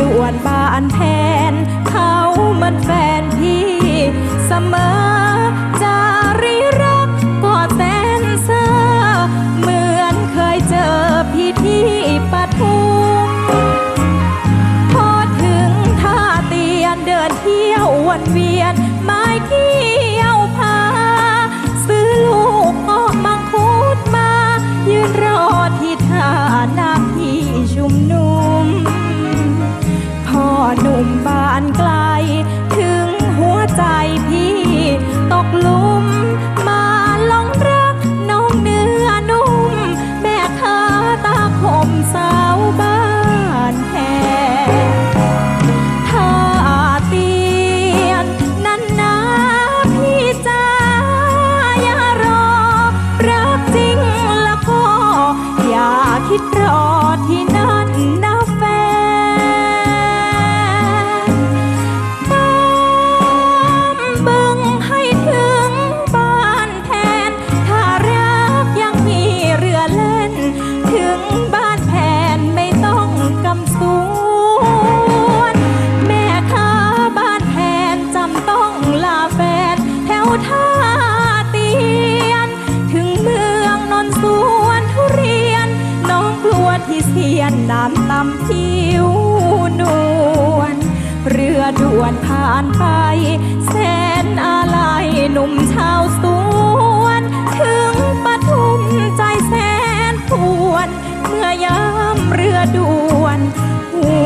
ด่วนบานแทน เขามันแฟนพี่เสมอจารีรักกอดแสนเซอเหมือนเคยเจอพี่ที่ปทุมพอถึงท่าเตียนเดินเที่ยววนเวียน ดรอ ด่วนผ่านไป แสนอะไรหนุ่มชาวสวน ถึงปทุมใจแสนพวน เมื่อยามเรือด่วนหู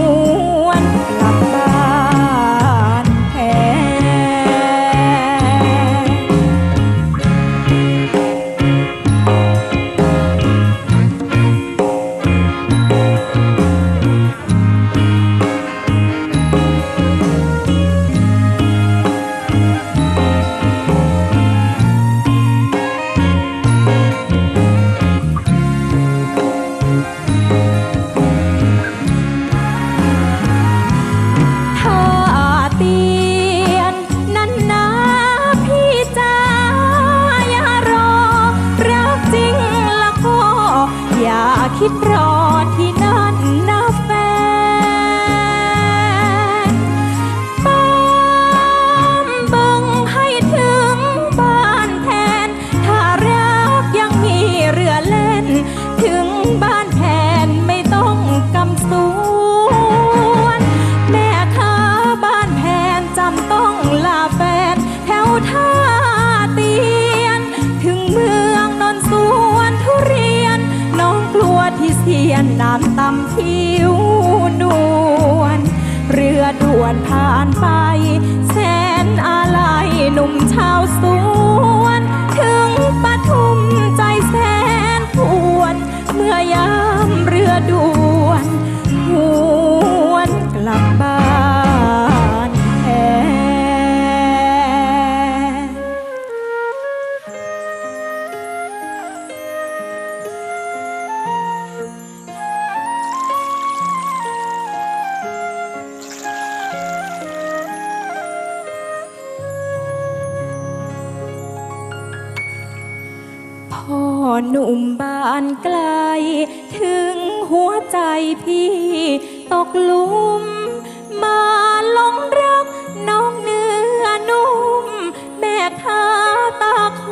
คิ้วนวลเรือด่วนผ่านไป พ่อหนุ่มบ้านไกล ถึงหัวใจพี่ ตกลุม มาลงรักน้องเนื้อนุ่ม แม่ค้าตาโข